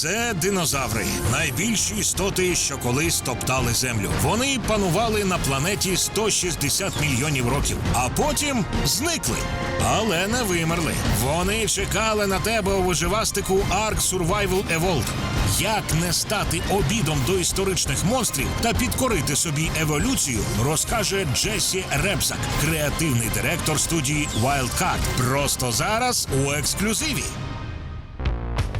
Це динозаври, найбільші істоти, що колись топтали землю. Вони панували на планеті 160 мільйонів років, а потім зникли, але не вимерли. Вони чекали на тебе у виживастику Ark Survival Evolved. Як не стати обідом до історичних монстрів та підкорити собі еволюцію, розкаже Джесі Репсак, креативний директор студії Wildcard. Просто зараз у ексклюзиві.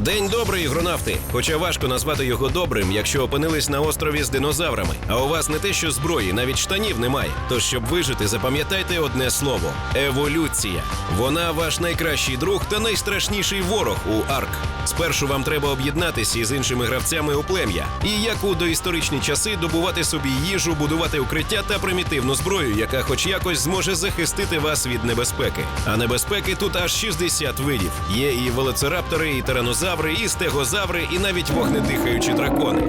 День добрий, ігронавти. Хоча важко назвати його добрим, якщо опинились на острові з динозаврами. А у вас не те, що зброї, навіть штанів немає. Тож, щоб вижити, запам'ятайте одне слово: еволюція. Вона ваш найкращий друг та найстрашніший ворог у Арк. Спершу вам треба об'єднатися із іншими гравцями у плем'я. І як у доісторичні часи добувати собі їжу, будувати укриття та примітивну зброю, яка хоч якось зможе захистити вас від небезпеки. А небезпеки тут аж 60 видів. Є і велоцираптори, і тиранозаври, і стегозаври, і навіть вогнедихаючі дракони.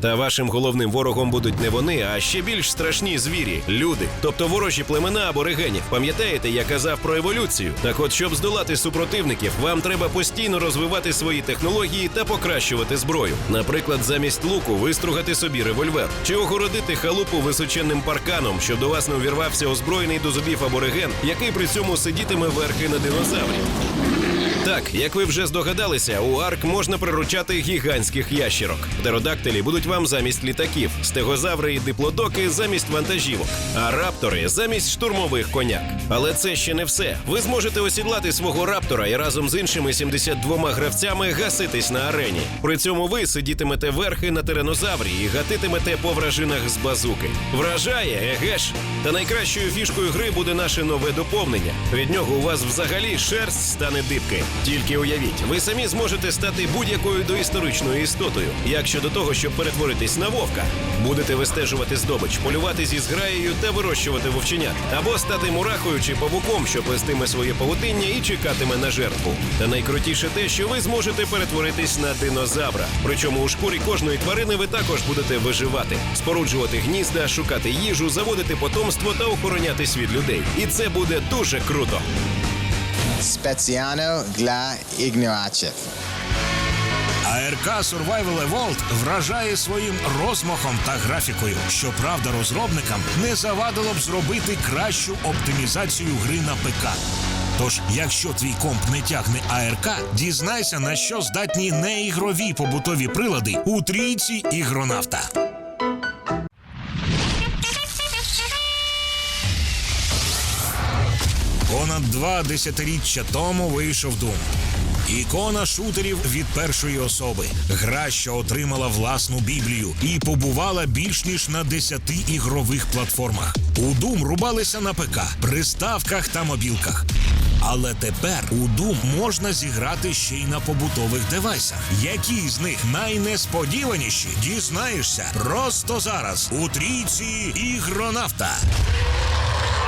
Та вашим головним ворогом будуть не вони, а ще більш страшні звірі люди, тобто ворожі племена аборигенів. Пам'ятаєте, я казав про еволюцію? Так от, щоб здолати супротивників, вам треба постійно розвивати свої технології та покращувати зброю. Наприклад, замість луку вистругати собі револьвер чи огородити халупу височенним парканом, щоб до вас не увірвався озброєний до зубів абориген, який при цьому сидітиме верхи на динозаврі. Так, як ви вже здогадалися, у арк можна приручати гігантських ящерок. Птеродактилі будуть вам замість літаків, стегозаври і диплодоки замість вантажівок, а раптори замість штурмових коняк. Але це ще не все. Ви зможете осідлати свого раптора і разом з іншими 72 гравцями гаситись на арені. При цьому ви сидітимете верхи на тиранозаврі і гатитимете по вражинах з базуки. Вражає, еге ж! Та найкращою фішкою гри буде наше нове доповнення. Від нього у вас взагалі шерсть стане дибки. Тільки уявіть, ви самі зможете стати будь-якою доісторичною істотою. Як щодо того, щоб перетворитись на вовка, будете вистежувати здобич, полювати зі зграєю та вирощувати вовченят, або стати мурахою чи павуком, що плестиме своє павутиння і чекатиме на жертву. Та найкрутіше те, що ви зможете перетворитись на динозавра. Причому у шкурі кожної тварини ви також будете виживати, споруджувати гнізда, шукати їжу, заводити потомство та охоронятись від людей. І це буде дуже круто. Speziano для ігнорачів. АРК Survival Evolved вражає своїм розмахом та графікою. Щоправда, розробникам не завадило б зробити кращу оптимізацію гри на ПК. Тож, якщо твій комп не тягне АРК, дізнайся на що здатні неігрові побутові прилади у трійці ігронавта. Понад два десятиріччя тому вийшов Doom. Ікона шутерів від першої особи. Гра, що отримала власну біблію і побувала більш ніж на десяти ігрових платформах. У Doom рубалися на ПК, приставках та мобілках. Але тепер у Doom можна зіграти ще й на побутових девайсах. Які з них найнесподіваніші, дізнаєшся просто зараз у трійці ігронавта.